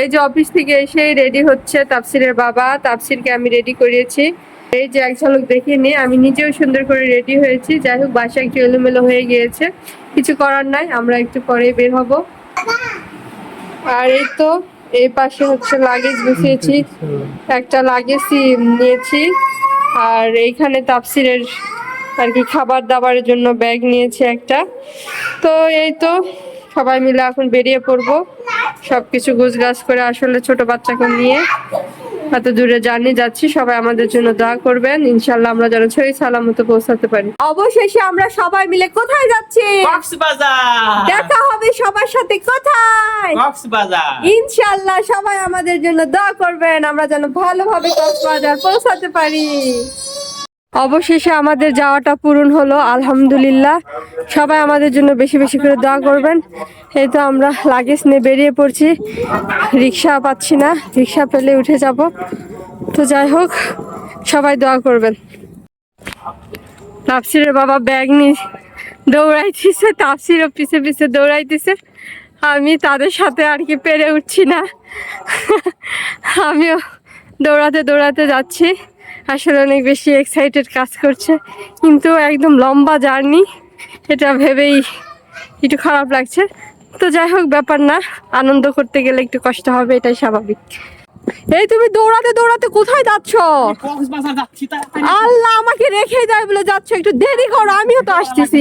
এই যে অফিস থেকে এসেই রেডি হচ্ছে তাপসিরের বাবা। তাপসিরকে আমি রেডি করিয়েছি। এই যে এক ঝলক দেখিয়ে নিয়ে আমি নিজেও সুন্দর করে রেডি হয়েছি। যাই হোক বাসা একটু এলোমেলো হয়ে গিয়েছে। কিছু করার নাই, আমরা একটু পরে বের হব। আর এই তো, এই পাশে হচ্ছে লাগেজ বসিয়েছি। একটা লাগেজ নিয়েছি। আর এইখানে তাপসিরের আর কি খাবার দাবারের জন্য ব্যাগ নিয়েছি একটা। তো এই তো, সবাই মিলে এখন বেরিয়ে পড়ব। সবকিছু গুছগাছ করে আসলে ছোট বাচ্চাকে নিয়ে এত দূরে জার্নি যাচ্ছি। সবাই আমাদের জন্য দোয়া করবেন। ইনশাল্লাহ আমরা যেন ছয় সালামত পৌঁছাতে পারি। অবশেষে আমরা সবাই মিলে কোথায় যাচ্ছি? কক্সবাজার! দেখা হবে সবার সাথে কোথায়? কক্সবাজার! ইনশাল্লাহ সবাই আমাদের জন্য দোয়া করবেন। আমরা যেন ভালোভাবে কক্সবাজার পৌঁছাতে পারি। অবশেষে আমাদের যাওয়াটা পূরণ হলো, আলহামদুলিল্লাহ। সবাই আমাদের জন্য বেশি বেশি করে দোয়া করবেন। এই তো আমরা লাগেজ নিয়ে বেরিয়ে পড়ছি। রিক্সা পাচ্ছি না, রিক্সা পেলে উঠে যাব। তো যাই হোক, সবাই দোয়া করবেন। তাপসিরের বাবা ব্যাগ নিয়ে দৌড়াইতেছে তাপসিরও পিছে পিছে দৌড়াইতেছে। আমি তাদের সাথে আর কি পেরে উঠছি না। আমিও দৌড়াতে দৌড়াতে যাচ্ছি। আসলে অনেক বেশি এক্সাইটেড কাজ করছে। কিন্তু একদম লম্বা জার্নি, এটা ভেবেই একটু খারাপ লাগছে। তো যাই হোক, ব্যাপার না, আনন্দ করতে গেলে একটু কষ্ট হবে, এটাই স্বাভাবিক। এই তুমি দৌড়াতে দৌড়াতে কোথায় যাচ্ছ? আল্লাহ আমাকে রেখে যায় বলে যাচ্ছ একটু দেরি করো আমিও তো আসতেছি।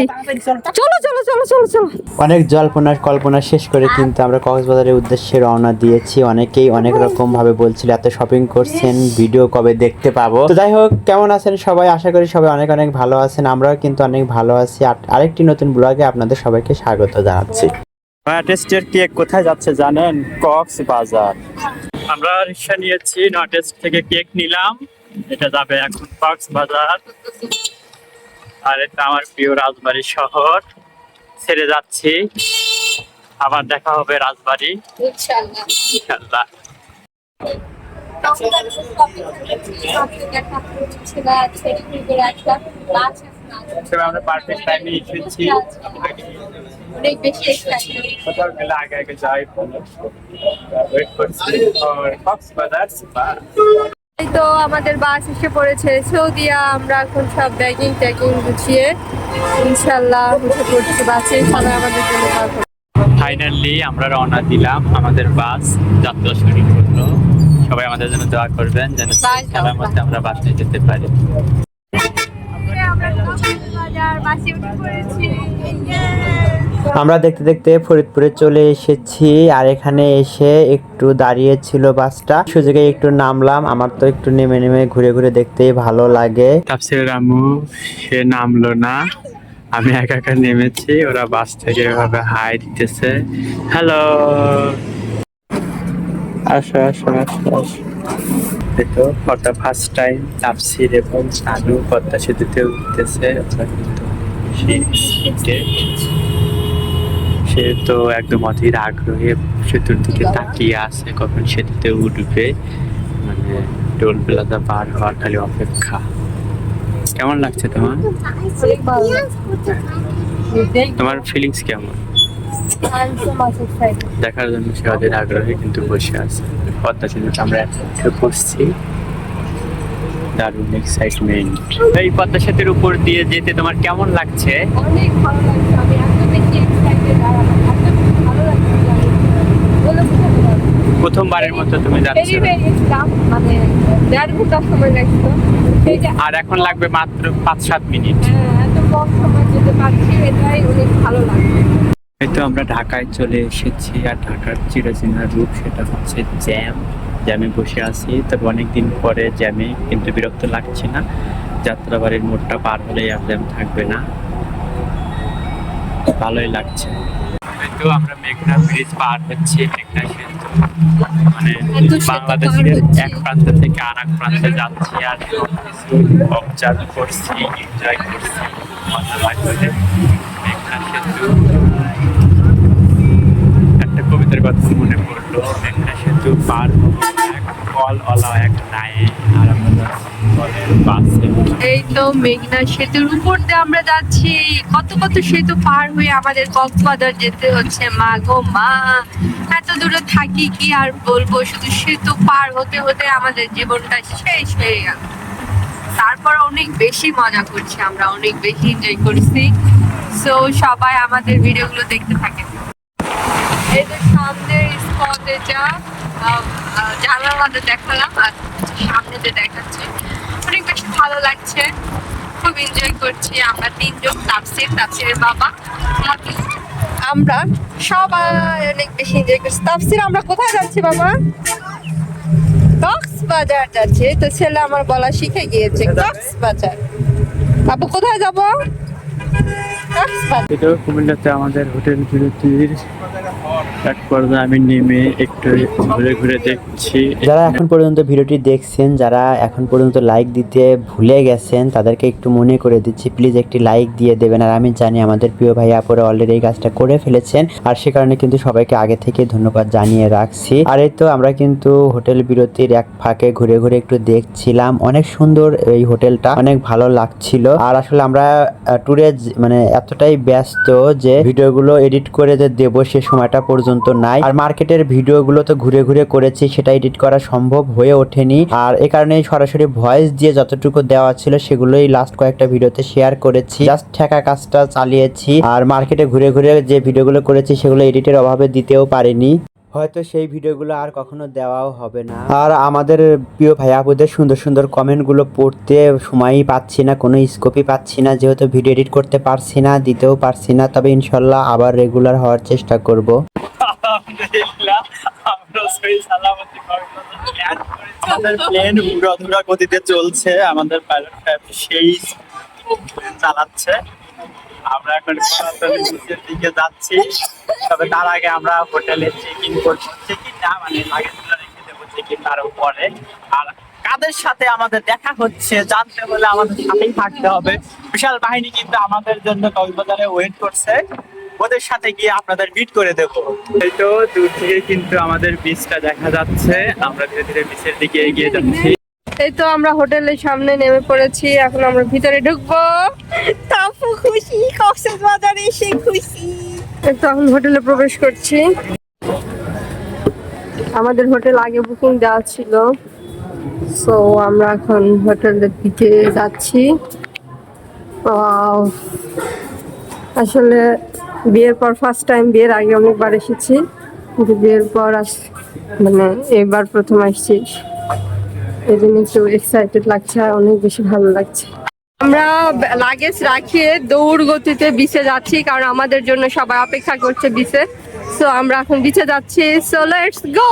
চলো চলো। চলো চলো চলো অনেক জল্পনার কল্পনা শেষ করে কিন্তু আমরা কক্সবাজারের উদ্দেশ্যে রওনা দিয়েছি। অনেকেই অনেক রকম ভাবে বলছিল এত শপিং করছেন ভিডিও কবে দেখতে পাবো? তো যাই হোক কেমন আছেন সবাই? আশা করি সবাই অনেক অনেক ভালো আছেন। আমরাও কিন্তু অনেক ভালো আছি। আরেকটি নতুন ব্লগে আপনাদের সবাইকে স্বাগত জানাচ্ছি। টেস্টের কেক কোথায় যাচ্ছে জানেন? কক্সবাজার। আমরা রিক্সা নিয়েছি নটেস্ট থেকে কেক নিলাম। এটা যাবে এখন কক্সবাজার আর এটা আমার প্রিয় রাজবাড়ি শহর। ছেড়ে যাচ্ছি। আবার দেখা হবে রাজবাড়ি। ইনশাআল্লাহ। ইনশাল্লাহ আমরা পারফেক্ট টাইমে এসেছি। অনেক বেশি করছি। আর কক্সবাজার এই তো আমাদের বাস এসে পড়েছে সৌদিয়া আমরা এখন সব ব্যাগিং ট্যাগিং গুছিয়ে ইনশাল্লাহ উঠে পড়ছি বাসে। সবাই আমাদের জন্য ফাইনালি আমরা রওনা দিলাম আমাদের বাস যাত্রা শুরু করল সবাই আমাদের জন্য দোয়া করবেন যেন Bye, মধ্যে আমরা বাসে যেতে পারি। আমরা বাসে উঠে পড়েছি। আমরা দেখতে দেখতে ফরিদপুরে চলে এসেছি, আর এখানে এসে একটু দাঁড়িয়ে ছিল বাসটা। সুযোগে একটু নামলাম, আমার তো একটু নেমে নেমে ঘুরে ঘুরে দেখতে ভালো লাগে। রামু সে নামলো না। আমি একা একা নেমেছি, ওরা বাস থেকে এভাবে হাই দিতেছে। হ্যালো আসো আসো আসো আসো। ফার্স্ট টাইম তাফসির এবং সানু পদ্মা সেতুতে উঠতেছে। ওরা কিন্তু। সে তো একদম অধীর আগ্রহে সেতুর দিকে তাকিয়ে আছে, কখন সেতুতে উঠবে মানে টোল প্লাজা পার হওয়ার খালি অপেক্ষা। কেমন লাগছে তোমার। তোমার ফিলিংস কেমন. দেখার জন্য সে অধীর আগ্রহে কিন্তু বসে আছে। পদ্মা সেতুতে আমরা একসাথে বসছি। দারুণ এক্সাইটমেন্ট এই পদ্মা সেতুর উপর দিয়ে যেতে তোমার কেমন লাগছে? অনেক ভালো লাগছে আমি এত বেশি এক্সাইটেড আর আমার এত বেশি ভালো লাগছে যে আমি বলে বোঝাতে পারব না। প্রথমবারের মতো তুমি যাচ্ছ মানে দেড় ঘণ্টার সময় লাগতো। আর এখন লাগবে মাত্র পাঁচ সাত মিনিট। হ্যাঁ, এত কম সময় যেতে পারছি এটাই অনেক ভালো লাগছে। এই আমরা ঢাকায় চলে এসেছি আর ঢাকার চিরচেনা রূপ সেটা হচ্ছে জ্যাম। জ্যামে বসে আছি তবে অনেকদিন পরে জ্যামে কিন্তু বিরক্ত লাগছে না। যাত্রাবাড়ির মোড়টা পার হলেই আর জ্যাম থাকবে না। ভালোই লাগছে। এই তো আমরা মেঘনা ব্রিজ পার হচ্ছি মেঘনা সেতু। মানে বাংলাদেশের এক প্রান্ত থেকে আর এক প্রান্তে যাচ্ছি আর সবকিছু অবজার্ভ করছি এনজয় করছি। মজা লাগছে। মেঘনা সেতু। একটা কবিতার কথা মনে পড়ল মেঘনা সেতু পার এক কল অলা এক নায়ে এই তো মেঘনা সেতুর উপর দিয়ে আমরা যাচ্ছি। কত কত সেতু পার হয়ে আমাদের কক্সবাজার যেতে হচ্ছে। মা গো মা, এত দূরে থাকি কি আর বলব? শুধু সেতু পার হতে হতে আমাদের জীবনটা শেষ হয়ে গেল। তারপর অনেক বেশি মজা করছি আমরা, অনেক বেশি এনজয় করছি। সো সবাই আমাদের ভিডিওগুলো দেখতে থাকেন। এই যে সামনের স্পটে যা মধ্যে দেখালাম, আর সামনে যে দেখাচ্ছে অনেক বেশি ভালো লাগছে। খুব এনজয় করছি। আমরা তিনজন তাপসির তাপসিরের বাবা আমি। আমরা সবাই অনেক বেশি এনজয় করছি। তাপসির আমরা কোথায় যাচ্ছি বাবা? কক্সবাজার যাচ্ছে। তো ছেলে আমার বলা শিখে গিয়েছে। কক্সবাজার। আপু কোথায় যাব? কক্সবাজার। এটা কুমিল্লাতে আমাদের হোটেল বিরতির এক পর্যায়ে আমি নেমে একটু ঘুরে ঘুরে দেখছি। যারা এখন পর্যন্ত ভিডিওটি দেখছেন, যারা এখন পর্যন্ত লাইক দিতে ভুলে গেছেন, তাদেরকে একটু মনে করে দিচ্ছি প্লিজ একটি লাইক দিয়ে দেবেন। আর আমি জানি আমাদের প্রিয় ভাই আপুরা অলরেডি এই কাজটা করে ফেলেছেন, আর সে কারণে কিন্তু সবাইকে আগে থেকে ধন্যবাদ জানিয়ে রাখছি। আর এই তো আমরা কিন্তু হোটেল বিরতির এক ফাঁকে ঘুরে ঘুরে একটু দেখছিলাম। অনেক সুন্দর এই হোটেলটা, অনেক ভালো লাগছিল। আর আসলে আমরা ট্যুরে মানে এতটাই ব্যস্ত যে ভিডিওগুলো এডিট করে যে দেবো সে সময়টা পর্যন্ত নাই। আর মার্কেটের ভিডিওগুলো তো ঘুরে ঘুরে করেছি, সেটা এডিট করা সম্ভব হয়ে ওঠেনি। আর এ কারণে সরাসরি ভয়েস দিয়ে যতটুকু দেওয়া ছিল, সেগুলোই লাস্ট কয়েকটা ভিডিওতে শেয়ার করেছি। জাস্ট ঠেকা কাজটা চালিয়েছি। আর মার্কেটে ঘুরে ঘুরে যে ভিডিওগুলো করেছি, সেগুলো এডিটের অভাবে দিতেও পারিনি। হয়তো সেই ভিডিওগুলো আর কখনো দেওয়াও হবে না। আর আমাদের প্রিয় ভাই আপুদের সুন্দর সুন্দর কমেন্টগুলো পড়তে সময়ই পাচ্ছি না, কোনো স্কোপই পাচ্ছি না, যেহেতু ভিডিও এডিট করতে পারছি না, দিতেও পারছি না, তবে ইনশাল্লাহ আবার রেগুলার হওয়ার চেষ্টা করব। আমাদের প্লেন গতিতে চলছে, আমাদের পাইলট সাহেব সেই চালাচ্ছে। আমরা এখন দিকে যাচ্ছি, তবে তার আগে আমরা হোটেলে চেক ইন করছি। চেক ইন না মানে লাগেজগুলো রেখে দেবো চেক ইন তার উপরে। আর কাদের সাথে আমাদের দেখা হচ্ছে, জানতে হলে আমাদের সাথেই থাকতে হবে। বিশাল বাহিনী কিন্তু আমাদের জন্য কক্সবাজারে ওয়েট করছে। ওদের সাথে গিয়ে আপনাদের মিট করে দেবো। এই তো দূর থেকে কিন্তু আমাদের বিচটা দেখা যাচ্ছে। আমরা ধীরে ধীরে বিচের দিকে এগিয়ে যাচ্ছি। এই তো আমরা হোটেলের সামনে নেমে পড়েছি। এখন আমরা ভিতরে ঢুকবো। তাপু খুশি কক্সবাজার এসে খুশি। এই তো এখন হোটেলে প্রবেশ করছি। আমাদের হোটেল আগে বুকিং দেওয়া ছিল। সো আমরা এখন হোটেলের দিকে যাচ্ছি! আসলে বিয়ের পর ফার্স্ট টাইম বিয়ের আগে অনেকবার এসেছি। কিন্তু বিয়ের পর আস মানে এবার প্রথম আসছি। এই জন্য একটু এক্সাইটেড লাগছে আর অনেক বেশি ভালো লাগছে। আমরা লাগেজ রাখিয়ে দৌড় গতিতে বিচে যাচ্ছি কারণ আমাদের জন্য সবাই অপেক্ষা করছে বিচে সো আমরা এখন বিচে যাচ্ছি। সো লেটস গো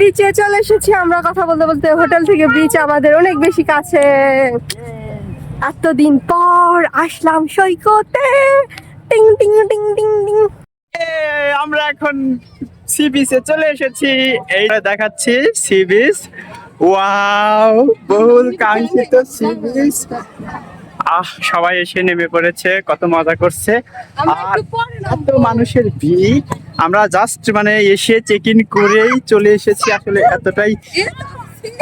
বিচে চলে এসেছি। আমরা কথা বলতে বলতে হোটেল থেকে বিচ আমাদের অনেক বেশি কাছে। এতদিন পর আসলাম সৈকতে। টিং টিং টিং টিং টিং আমরা এখন সি বিচে চলে এসেছি। এই দেখাচ্ছি সি বিচ ওয়াও বহুল কাঙ্ক্ষিত সি বিচ আহ সবাই এসে নেমে পড়েছে কত মজা করছে। আর এত মানুষের ভিড়। আমরা জাস্ট মানে এসে চেক ইন করেই চলে এসেছি আসলে এতটাই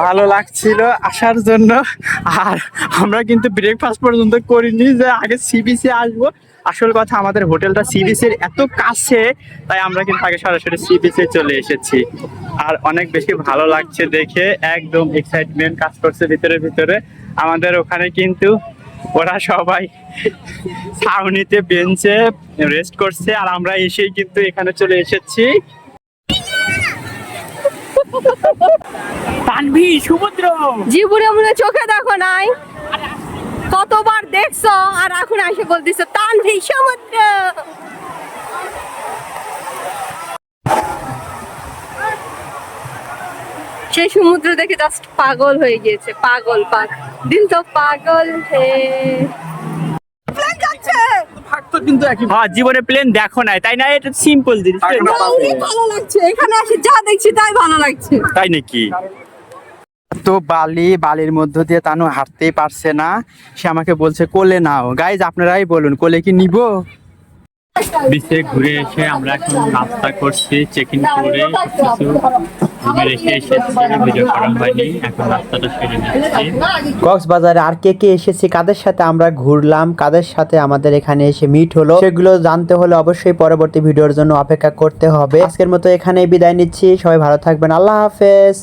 ভালো লাগছিল আসার জন্য। আর আমরা কিন্তু ব্রেকফাস্ট পর্যন্ত করিনি যে আগে সি বিচে আসব। আসল কথা আমাদের হোটেলটা সি বিচের এত কাছে তাই আমরা কিন্তু আগে সরাসরি সি বিচে চলে এসেছি। আর অনেক বেশি ভালো লাগছে দেখে একদম এক্সাইটমেন্ট কাজ করছে ভিতরে ভিতরে। আমাদের ওখানে কিন্তু ওরা সবাই ছাউনিতে বেঞ্চে রেস্ট করছে আর আমরা এসেই কিন্তু এখানে চলে এসেছি। তানভি সমুদ্র জীবনে মনে চোখে দেখো নাই। আর এখন বলতেছো তানভি সমুদ্র। সেই সমুদ্র দেখে জাস্ট পাগল হয়ে গিয়েছে পাগল পাগল দিল তো পাগল হে। থাকতো কিন্তু একই। হ্যাঁ জীবনে প্লেন দেখো নাই তাই না? এটা সিম্পল জিনিস অনেক ভালো লাগছে। এখানে যা দেখছি তাই ভালো লাগছে। তাই নাকি? তো বালি বালির মধ্য দিয়ে তানু হাঁটতেই পারছে না। সে আমাকে বলছে কোলে নাও। গাইজ আপনারাই বলুন কোলে কি নিব? বিচে ঘুরে এসে আমরা এখন নাস্তা করছি চেক ইন করে কিছু রুমে রেখে এসেছি ভিডিও করা হয়নি এখন রাস্তাটা সেরে নিচ্ছি। কক্সবাজারে আর কে কে এসেছি কাদের সাথে আমরা ঘুরলাম কাদের সাথে আমাদের এখানে এসে মিট হলো সেগুলো জানতে হলে অবশ্যই পরবর্তী ভিডিওর জন্য অপেক্ষা করতে হবে। আজকের মতো এখানেই বিদায় নিচ্ছি সবাই ভালো থাকবেন আল্লাহ হাফেজ।